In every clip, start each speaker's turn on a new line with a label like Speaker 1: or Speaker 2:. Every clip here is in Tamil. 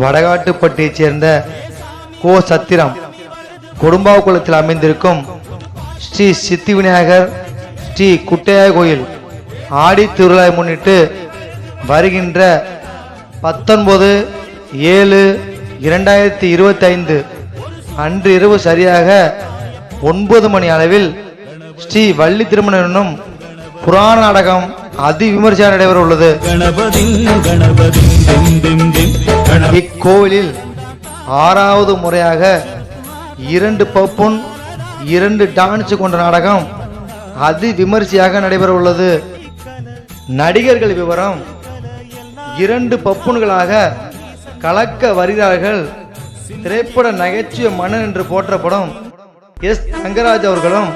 Speaker 1: வடகாட்டுப்பட்டியைச் சேர்ந்த கோ சத்திரம் கொடும்பாக்குளத்தில் அமைந்திருக்கும் ஸ்ரீ சித்தி விநாயகர் ஸ்ரீ குட்டையா கோயில் ஆடி திருவிழாவை முன்னிட்டு வருகின்ற பத்தொன்பது ஏழு இரண்டாயிரத்தி இருபத்தி ஐந்து அன்று இரவு சரியாக ஒன்பது மணி அளவில் ஸ்ரீ வள்ளி திருமணம் என்னும் புராண நாடகம் அதி விமர்சனம் நடைபெற உள்ளது. இக்கோவிலில் ஆறாவது முறையாக இரண்டு பப்புன் இரண்டு டான்ஸ் கொண்ட நாடகம் அதி விமர்சையாக நடைபெற உள்ளது. நடிகர்கள் விவரம் இரண்டு பப்புன்களாக கலக்க வருகிறார்கள். திரைப்பட நகைச்சுவை மன்னன் என்று போற்றப்படும் எஸ். தங்கராஜ் அவர்களும்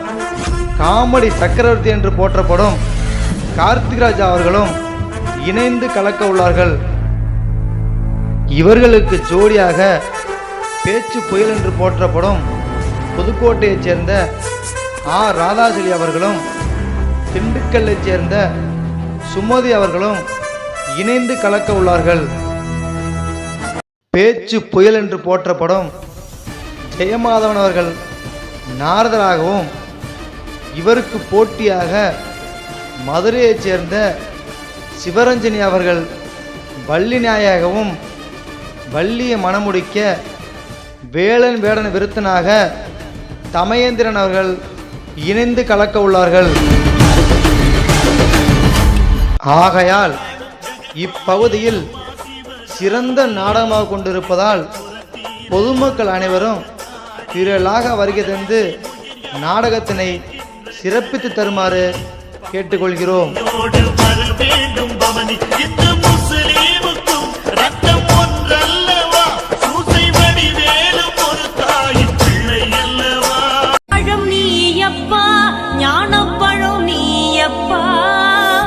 Speaker 1: காமெடி சக்கரவர்த்தி என்று போற்றப்படும் கார்த்திக்ராஜ் அவர்களும் இணைந்து கலக்க உள்ளார்கள். இவர்களுக்கு ஜோடியாக பேச்சு புயல் என்று போற்றப்படும் புதுக்கோட்டையைச் சேர்ந்த ஆ. ராதாஜலி அவர்களும் திண்டுக்கல்லைச் சேர்ந்த சுமதி அவர்களும் இணைந்து கலக்க உள்ளார்கள். பேச்சு புயல் என்று போற்றப்படும் ஜெயமாதவன் அவர்கள் நாரதராகவும் இவருக்கு போட்டியாக மதுரையைச் சேர்ந்த சிவரஞ்சனி அவர்கள் வள்ளி நாயகவும் வள்ளியை மணமுடிக்க வேலன் வேடன் விருத்தனாக தமயேந்திரன் அவர்கள் இணைந்து கலக்க உள்ளார்கள். ஆகையால் இப்பகுதியில் சிறந்த நாடகமாக கொண்டிருப்பதால் பொதுமக்கள் அனைவரும் திரளாக வருகை தந்து நாடகத்தினை சிறப்பித்து தருமாறு கேட்டுக்கொள்கிறோம்.